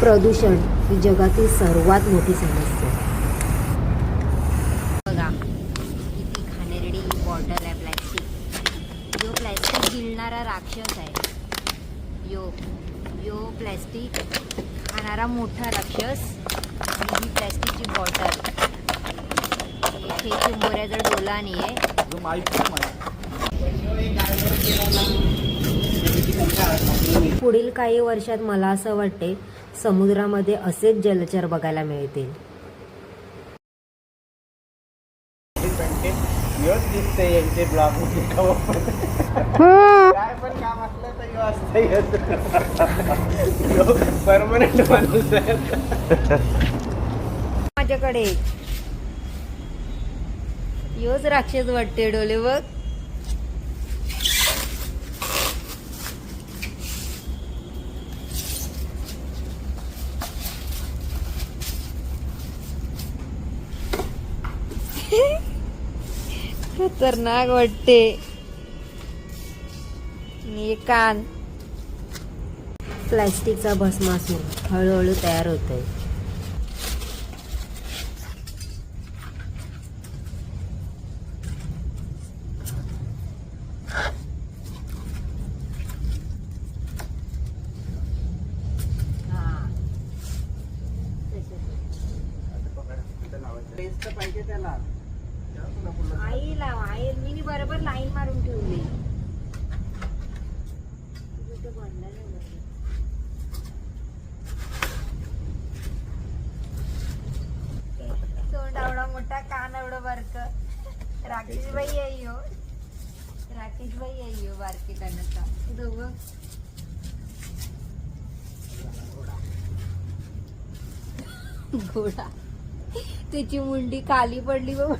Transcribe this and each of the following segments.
प्रदूषण ही जगातील सर्वात मोठी समस्या बघा किती घाणेरडी बॉटल आहे प्लॅस्टिक यो प्लॅस्टिक गिळणारा राक्षस आहे. यो यो प्लॅस्टिक खाणारा मोठा राक्षस आणि ही प्लॅस्टिकची बॉटल. हे चिंबोऱ्याचा डोला नाही आहे पुढील काही वर्षात मला असं वाटते समुद्रामध्ये असेच जलचर बघायला मिळतील. परमनंट माणूस माझ्याकडे. योच राक्षस वाटते डोले बघ खतरनाक वाटते. कान. प्लॅस्टिकचा भस्मासूर हळूहळू तयार होतोय. टेस्ट पाहिजे त्याला आई लाव आई मी बरोबर लाईन मारून ठेवली. तोंड एवढा मोठा कान एवढं बारक. राकेश बाई आहे यो. राकेश भाई आहे यो बारके कानाचा दोघं. घोडा. त्याची मुंडी खाली पडली बघ.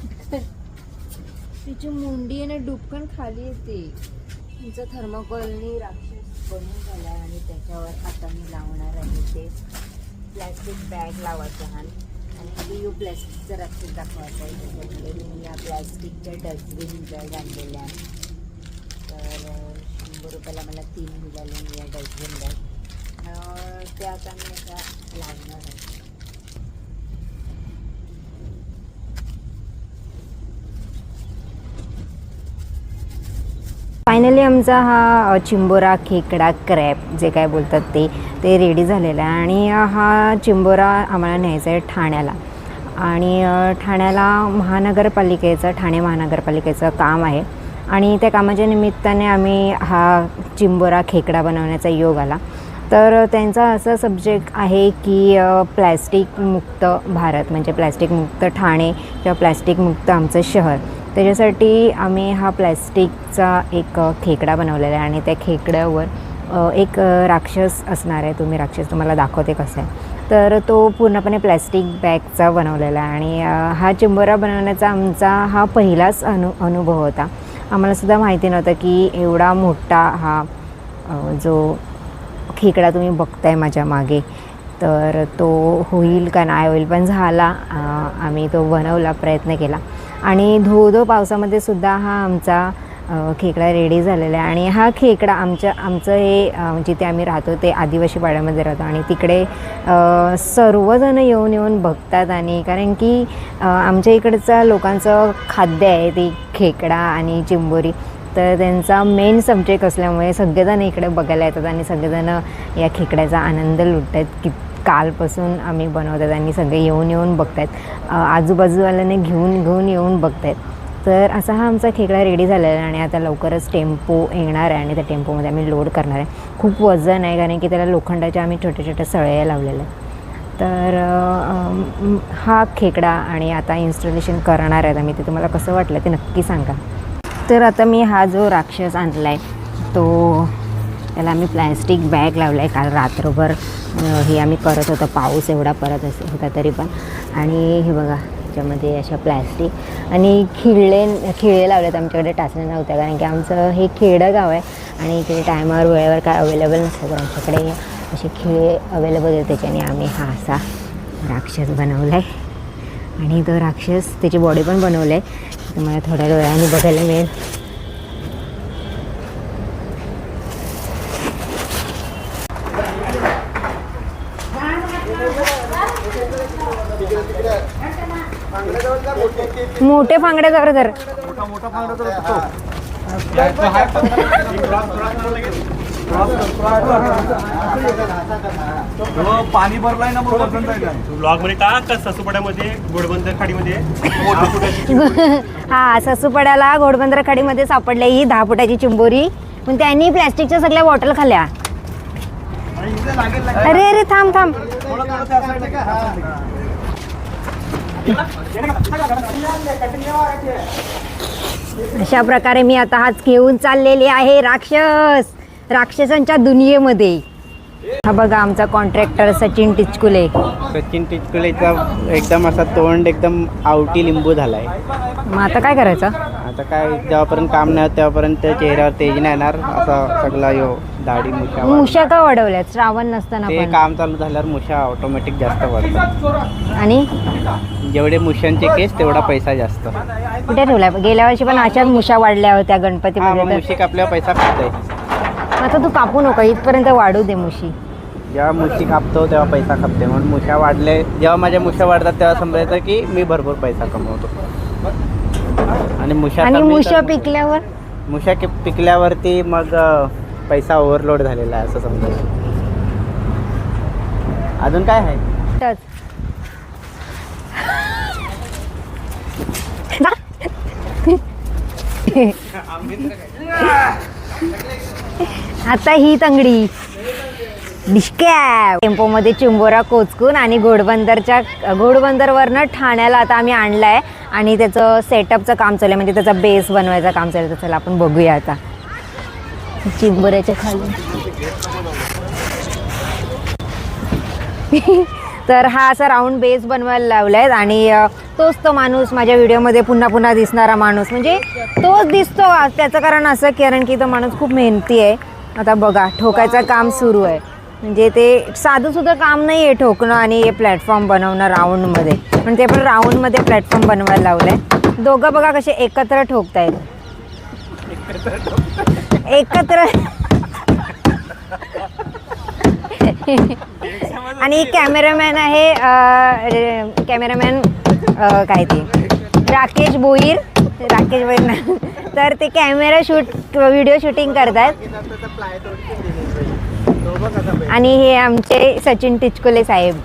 तिची मुंडी आहे ना डुबकन खाली येते. तिचं थर्माकोलनी राक्षस बनून झाला आणि त्याच्यावर आता मी लावणार आहे ते प्लॅस्टिक बॅग लावायचं हा आणि यू प्लॅस्टिकचं राक्षस दाखवायचं आहे. त्याच्यामध्ये मी या प्लॅस्टिकच्या डस्टबिन बॅग आणलेल्या आहे तर शंभर रुपयाला मला तीन मिळाले मी या डस्टबिन बॅग त्या ते आता मी आता लावणार आहे. फायनली आमचा हा चिंबोरा खेकडा क्रॅप जे काय बोलतात ते ते रेडी झालेलं आहे. आणि हा चिंबोरा आम्हाला न्यायचा आहे ठाण्याला. आणि ठाण्याला महानगरपालिकेचं ठाणे महानगरपालिकेचं काम आहे. आणि त्या कामाच्या निमित्ताने आम्ही हा चिंबोरा खेकडा बनवण्याचा योग आला. तर त्यांचा असा सब्जेक्ट आहे की अ, प्लॅस्टिक मुक्त भारत. म्हणजे प्लॅस्टिकमुक्त ठाणे किंवा प्लॅस्टिकमुक्त आमचं शहर. त्याच्यासाठी आम्ही हा प्लॅस्टिकचा एक खेकडा बनवलेला आहे आणि त्या खेकड्यावर एक राक्षस असणार आहे. तुम्ही राक्षस तुम्हाला दाखवते कसं आहे. तर तो पूर्णपणे प्लॅस्टिक बॅगचा बनवलेला आहे आणि हा चिंबोरा बनवण्याचा आमचा हा पहिलाच अनु अनुभव होता. आम्हालासुद्धा माहिती नव्हतं की एवढा मोठा हा जो खेकडा तुम्ही बघताय माझ्या मागे तर तो होईल का नाही होईल पण झाला. आम्ही तो बनवला प्रयत्न केला. आणि धो धो पावसामध्ये सुद्धा हा आमचा खेकडा रेडी झालेला आहे. आणि हा खेकडा आमच्या आमचं हे जिथे आम्ही राहतो ते आदिवासी पाड्यामध्ये राहतो. आणि तिकडे सर्वजणं सर्वजण येऊन येऊन बघतात आणि कारण की आमच्या इकडचं लोकांचं खाद्य आहे ते खेकडा आणि चिंबोरी. तर त्यांचा मेन सब्जेक्ट असल्यामुळे सगळेजण इकडे बघायला येतात आणि सगळेजण या खेकड्याचा आनंद लुटतात आहेत की कालपासून आम्ही बनवतात आणि सगळे येऊन येऊन बघत आहेत आजूबाजूवाल्याने घेऊन घेऊन येऊन बघत आहेत तर असा हा आमचा खेकडा रेडी झालेला आहे आणि आता लवकरच टेम्पो येणार आहे आणि त्या टेम्पोमध्ये आम्ही लोड करणार आहे. खूप वजन आहे कारण की त्याला लोखंडाच्या आम्ही छोट्या छोट्या सळया लावलेल्या आहेत. तर हा खेकडा आणि आता इन्स्टॉलेशन करणार आहेत आम्ही. ते तुम्हाला कसं वाटलं ते नक्की सांगा. तर आता मी हा जो राक्षस आणला आहे तो त्याला आम्ही प्लॅस्टिक बॅग लावला आहे काल रात्रभर. हे आम्ही करत होतो पाऊस एवढा परत अस होता तरी पण. आणि हे बघा त्याच्यामध्ये अशा प्लॅस्टिक आणि खिळे खिळे लावलेत आमच्याकडे टाचण्या नव्हत्या. कारण की आमचं हे खेडं गाव आहे आणि इकडे टायमावर वेळेवर काय अवेलेबल नसतं तर आमच्याकडे असे खिळे अवेलेबल आहेत. त्याच्याने आम्ही हा असा राक्षस बनवला आहे आणि तो राक्षस त्याची बॉडी पण बनवलं आहे तुम्हाला थोड्या वेळाने बघायला मिळेल. मोठे फांगडे जवळ धर पाणी भरलाय ना ब्लॉगमध्ये टाक ससुपड्यामध्ये घोडबंदर खाडीमध्ये? हा. ससूपड्याला घोडबंदर खाडीमध्ये सापडल्या ही दहा फुटाची चिंबोरी. पण त्यांनी प्लॅस्टिकच्या सगळ्या बॉटल खाल्ल्या अरे अरे थांब थांब. अशा प्रकारे मी आता हाच घेऊन चाललेली आहे राक्षस. राक्षसांच्या दुनियेमध्ये. हा बघा आमचा कॉन्ट्रॅक्टर सचिन टिचकुले. सचिन टिचकुलेचा एकदम असा तोंड एकदम आवटी लिंबू झालाय. मग आता काय करायचं? आता काय जेव्हापर्यंत काम नाही होत तेव्हापर्यंत चेहऱ्यावर तेज नाही येणार असा सगळा यो दाढी मुशा मुशा का वाढवल्यात? श्रावण नसताना ते पण. काम चालू झाल्यावर मुशा ऑटोमॅटिक जास्त वाढतात. आणि? जेवढे मुशांचे केस तेवढा पैसा जास्त. कुठे ठेवलाय? गेल्या वर्षी पण अशाच मुशा वाढल्या होत्या गणपतीमध्ये तर. मुशी कापल्यावर पैसा खातोय. आता तू कापू नको इथपर्यंत वाढू दे मुशी. जेव्हा मुशी कापतो तेव्हा पैसा कापते म्हणून मुशा वाढले जेव्हा माझ्या मुशा वाढतात तेव्हा समजायचं की मी भरपूर पैसा कमवतो. आणि मुशा आणि कमी मुशा तर- पिकल्यावर? मुशा कि- पिकल्यावरती मग अ, पैसा ओव्हरलोड झालेला आहे असं समजायचं. अजून काय आहे? टच. आता ही तंगडी. डिशकॅ टेम्पोमध्ये चिंबोरा कोचकून आणि घोडबंदरच्या घोडबंदरवरनं ठाण्याला आता आम्ही आणलाय आणि त्याचं सेटअपचं काम चालू आहे. म्हणजे त्याचा बेस बनवायचं काम चालू आहे. तर चला आपण बघूया आता. चिंबोऱ्याच्या खाली. तर हा असा राऊंड बेस बनवायला लावला आहे आणि तोच तो माणूस माझ्या व्हिडिओमध्ये पुन्हा पुन्हा दिसणारा माणूस. म्हणजे तोच दिसतो त्याचं कारण असं कारण की तो माणूस खूप मेहनती आहे. आता बघा ठोकायचं काम सुरू आहे. म्हणजे ते साधंसुद्धा काम नाही आहे ठोकणं आणि हे प्लॅटफॉर्म बनवणं राऊंडमध्ये पण ते पण राऊंडमध्ये प्लॅटफॉर्म बनवायला लावलं आहे दोघं बघा कसे एकत्र ठोकतायत. एकत्र आणि कॅमेरामॅन आहे कॅमेरामॅन काय ते? राकेश भोईर राकेश भोईर ना. तर ते कॅमेरा शूट व्हिडिओ शूटिंग करतात आणि हे आमचे सचिन टिचकुले साहेब.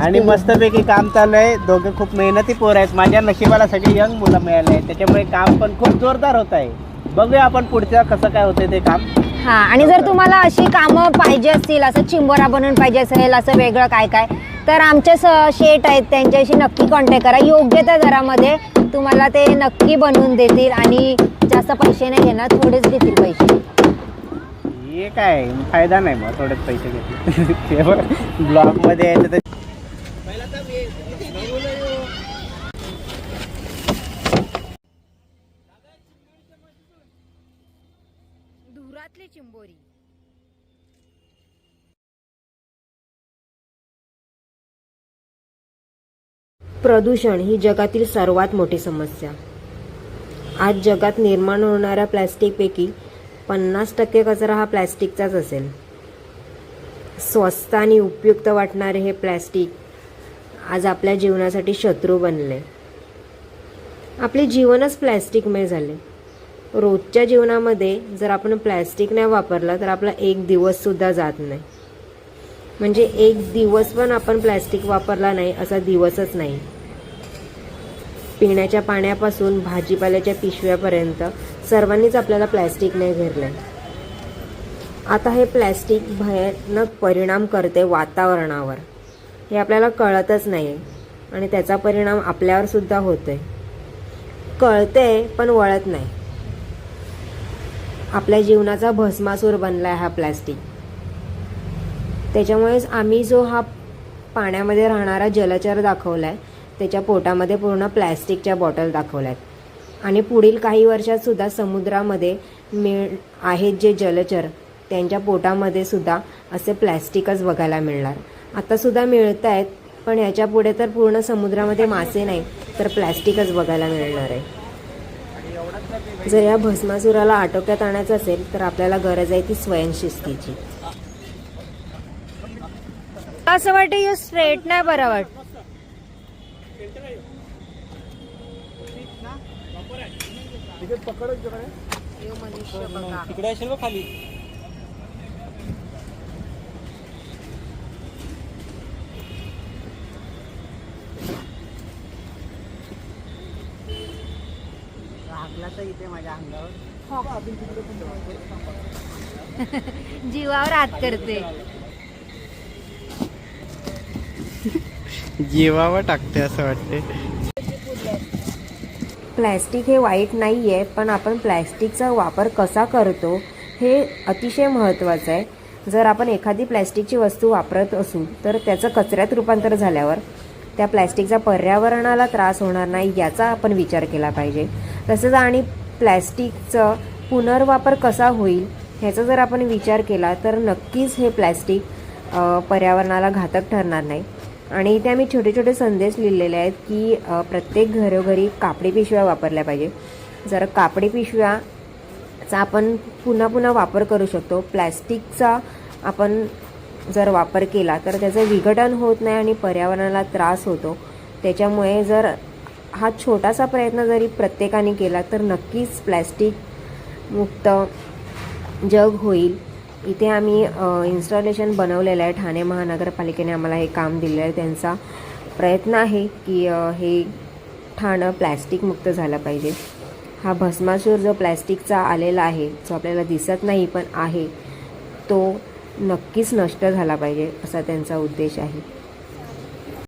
आणि. मस्तपैकी काम चालू आहे. दोघं खूप मेहनती पोर आहेत. माझ्या नशिबाला सगळे यंग मुलं मिळाले त्याच्यामुळे काम पण खूप जोरदार होत आहे. बघूया आपण पुढच्या कसं काय होतं ते काम. हा आणि जर तुम्हाला अशी कामं पाहिजे असतील असं चिंबोरा बनवून पाहिजे असेल असं वेगळं काय काय तर आमचे स शेट आहेत त्यांच्याशी नक्की कॉन्टॅक्ट करा. योग्य त्या दरामध्ये तुम्हाला ते नक्की बनवून देतील आणि जास्त पैसे नाही घेणार थोडेच देतील पैसे. हे काय फायदा नाही मग थोडेच पैसे घेतले. ब्लॉगमध्ये यायचं तर प्रदूषण ही जगातील सर्वात मोठी समस्या. आज जगात निर्माण होणाऱ्या प्लॅस्टिकपैकी पन्नास टक्के कचरा हा प्लॅस्टिकचाच असेल. स्वस्त आणि उपयुक्त वाटणारे हे प्लॅस्टिक आज आपल्या जीवनासाठी शत्रू बनले. आपले जीवनच प्लॅस्टिकमय झाले. रोजच्या जीवनामध्ये जर आपण प्लॅस्टिक नाही वापरलं तर आपला एक दिवससुद्धा जात नाही. म्हणजे एक दिवस पण आपण प्लॅस्टिक वापरला नाही असा दिवसच नाही. पिण्याच्या पाण्यापासून भाजीपाल्याच्या पिशव्यापर्यंत सर्वांनीच आपल्याला प्लॅस्टिक नाही घेरलं. आता हे प्लॅस्टिक भयानक परिणाम करते वातावरणावर. हे आपल्याला कळतच नाही आणि त्याचा परिणाम आपल्यावर सुद्धा होतोय. कळते पण वळत नाही. आपल्या जीवनाचा भस्मासूर बनला आहे हा प्लॅस्टिक त्याच्यामुळेच आम्ही जो हा पाण्यामध्ये राहणारा जलचर दाखवला आहे त्याच्या पोटामध्ये पूर्ण प्लॅस्टिकच्या बॉटल दाखवल्या आहेत आणि पुढील काही वर्षातसुद्धा समुद्रामध्ये मिळ आहेत जे जलचर त्यांच्या पोटामध्ये सुद्धा असे प्लॅस्टिकच बघायला मिळणार. आतासुद्धा मिळत आहेत पण ह्याच्या पुढे तर पूर्ण समुद्रामध्ये मासे नाही तर प्लॅस्टिकच बघायला मिळणार आहे. जर या भस्मासुराला आटोक्यात आणायचं असेल तर आपल्याला गरज आहे ती स्वयंशिस्तीची. म्हाका असं वाटतं ह्यो स्ट्रेट नाही बरा वाट तिकडे असेल खाली. लागला तर इथे माझ्या अंगावर. जीवावर हात करते. जीवावर टाकते असं वाटते. प्लॅस्टिक हे वाईट नाही आहे पण आपण प्लॅस्टिकचा वापर कसा करतो हे अतिशय महत्त्वाचं आहे. जर आपण एखादी प्लॅस्टिकची वस्तू वापरत असू तर त्याचं कचऱ्यात रूपांतर झाल्यावर त्या प्लॅस्टिकचा पर्यावरणाला त्रास होणार नाही याचा आपण विचार केला पाहिजे. तसंच आणि प्लॅस्टिकचं पुनर्वापर कसा होईल ह्याचा जर आपण विचार केला तर नक्कीच हे प्लॅस्टिक पर्यावरणाला घातक ठरणार नाही. आणि इथे आम्ही छोटे छोटे संदेश लिहिलेले आहेत की प्रत्येक घरोघरी कापडी पिशव्या वापरल्या पाहिजे. जर कापडी पिशव्याचा आपण पुन्हा पुन्हा वापर करू शकतो प्लॅस्टिकचा आपण जर वापर केला तर त्याचं विघटन होत नाही आणि पर्यावरणाला त्रास होतो. त्याच्यामुळे जर हा छोटासा प्रयत्न जरी प्रत्येकाने केला तर नक्कीच प्लॅस्टिक मुक्त जग होईल. इथे आम्ही इन्स्टॉलेशन बनवलेलं आहे. ठाणे महानगरपालिकेने आम्हाला हे काम दिलेलं आहे. त्यांचा प्रयत्न आहे की हे ठाणं प्लॅस्टिकमुक्त झालं पाहिजे. हा भस्मासूर जो प्लॅस्टिकचा आलेला आहे जो आपल्याला दिसत नाही पण आहे तो नक्कीच नष्ट झाला पाहिजे असा त्यांचा उद्देश आहे.